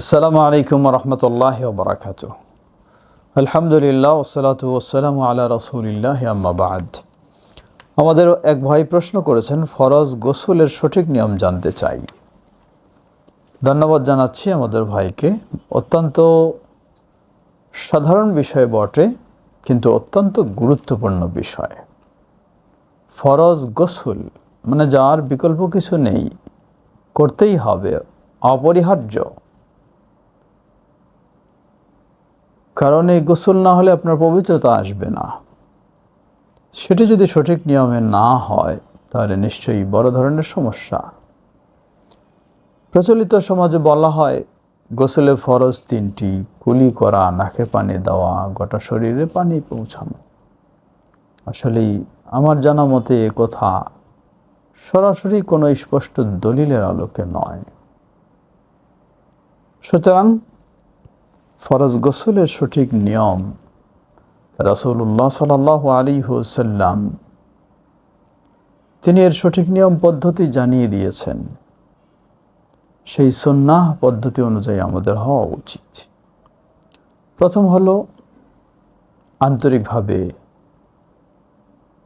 আসসালামু আলাইকুম রহমতুল্লাহ বরাকাত আলহামদুলিল্লাহ ওসালাত ওসালাম আলা রসুলিল্লাহ আম্মাবাদ আমাদের এক ভাই প্রশ্ন করেছেন, ফরজ গোসলের সঠিক নিয়ম জানতে চাই। ধন্যবাদ জানাচ্ছি আমাদের ভাইকে। অত্যন্ত সাধারণ বিষয় বটে, কিন্তু অত্যন্ত গুরুত্বপূর্ণ বিষয়। ফরজ গোসল মানে যার বিকল্প কিছু নেই, করতেই হবে, অপরিহার্য। কারণ এই গোসল না হলে আপনার পবিত্রতা আসবে না। সেটি যদি সঠিক নিয়মে না হয়, তাহলে নিশ্চয়ই বড় ধরনের সমস্যা। প্রচলিত সমাজে বলা হয়, গোসলে ফরজ তিনটি, কুলি করা, নাকে পানি দেওয়া, গোটা শরীরে পানি পৌঁছানো। আসলেই আমার জানা মতে এ কথা সরাসরি কোনো স্পষ্ট দলিলের আলোকে নয়। সুতরাং ফরজ গোসলের সঠিক নিয়ম রাসুল্লাহ সাল আলী হুসাল্লাম তিনি এর সঠিক নিয়ম পদ্ধতি জানিয়ে দিয়েছেন। সেই সন্ন্যাহ পদ্ধতি অনুযায়ী আমাদের হওয়া উচিত। প্রথম হলো আন্তরিকভাবে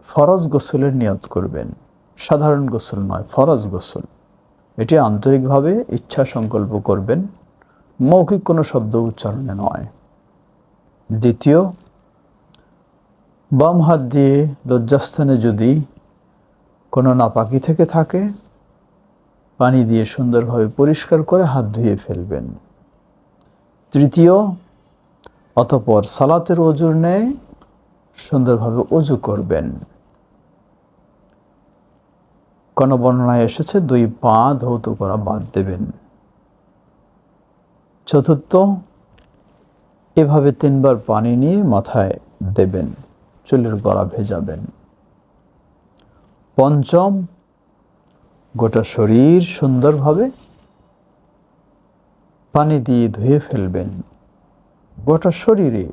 ফরজ গোসলের নিয়ত করবেন। সাধারণ গোসল নয়, ফরজ গোসল। এটি আন্তরিকভাবে ইচ্ছা সংকল্প করবেন। মৌখিক কোনো শব্দ উচ্চারণে নয়। দ্বিতীয়, বাম হাত দিয়ে লজ্জাস্থানে যদি কোনো নাপাকি থেকে থাকে, পানি দিয়ে সুন্দরভাবে পরিষ্কার করে হাত ধুয়ে ফেলবেন। তৃতীয়, অতপর সালাতের অজুর নেয়, সুন্দরভাবে অজু করবেন। কোনো বর্ণনায় এসেছে, দুই পা ধৌত করা বাদ দেবেন। চতুর্থ, এভাবে তিনবার পানি নিয়ে মাথায় দেবেন, চুলের গড়া ভেজাবেন। পঞ্চম, গোটা শরীর সুন্দরভাবে পানি দিয়ে ধুয়ে ফেলবেন। গোটা শরীরে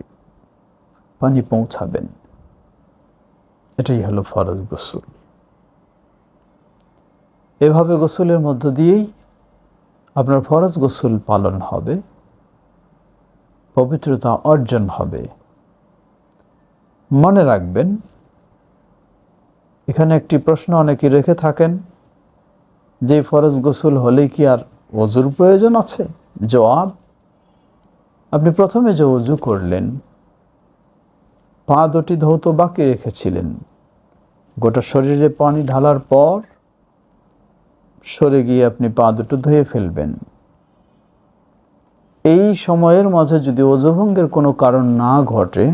পানি পৌঁছাবেন। এটাই হলো ফরজ গোসল। এভাবে গোসলের মধ্য দিয়েই আপনার ফরজ গোসল পালন হবে, পবিত্রতা অর্জন হবে। মনে রাখবেন, এখানে একটি প্রশ্ন অনেকে রেখে থাকেন, যে ফরজ গোসল হলে কি আর অজুর প্রয়োজন আছে? জবাব, আপনি প্রথমে যে অজু করলেন, পা দুটি ধৌত বাকি রেখেছিলেন। গোটা শরীরে পানি ঢালার পর সরে গিয়ে আপনি পা দুটো ধুয়ে ফেলবেন। এই সময়ের মাঝে যদি অজুভঙ্গের কোনো কারণ না ঘটে,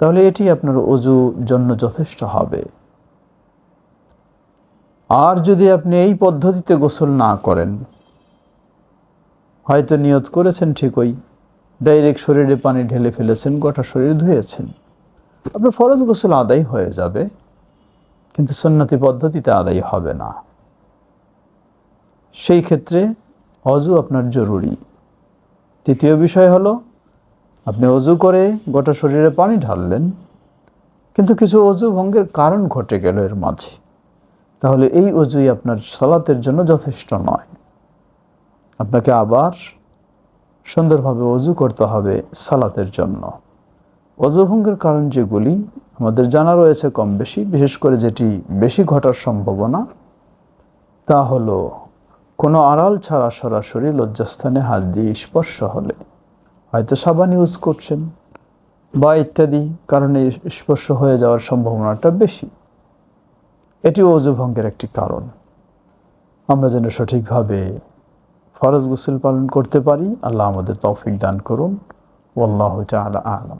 তাহলে এটি আপনার অজু জন্য যথেষ্ট হবে। আর যদি আপনি এই পদ্ধতিতে গোসল না করেন, হয়তো নিয়ত করেছেন ঠিকই, ডাইরেক্ট শরীরে পানি ঢেলে ফেলেছেন, গোটা শরীর ধুয়েছেন। আপনার ফরজ গোসল আদায় হয়ে যাবে, কিন্তু সন্ন্যতি পদ্ধতিতে আদায় হবে না। সেই ক্ষেত্রে অজু আপনার জরুরি। তৃতীয় বিষয় হলো, আপনি অজু করে গোটা শরীরে পানি ঢাললেন, কিন্তু কিছু অজু ভঙ্গের কারণ ঘটে গেল এর মাঝে। তাহলে এই অজুই আপনার সালাতের জন্য যথেষ্ট নয়। আপনাকে আবার সুন্দরভাবে অজু করতে হবে সালাতের জন্য। অজু ভঙ্গের কারণ যেগুলি আমাদের জানা রয়েছে কম বেশি বিশেষ করে যেটি বেশি ঘটার সম্ভাবনা, তা হলো কোনো আড়াল ছাড়া সরাসরি লজ্জাস্থানে হাত দিয়ে স্পর্শ হলে, হয়তো সাবান ইউজ করছেন বা ইত্যাদি কারণে স্পর্শ হয়ে যাওয়ার সম্ভাবনাটা বেশি। এটি অজুভঙ্গের একটি কারণ। আমরা যেন সঠিকভাবে ফরজ গোসল পালন করতে পারি, আল্লাহ আমাদের তৌফিক দান করুন। ওল্লাহ আলা আলম।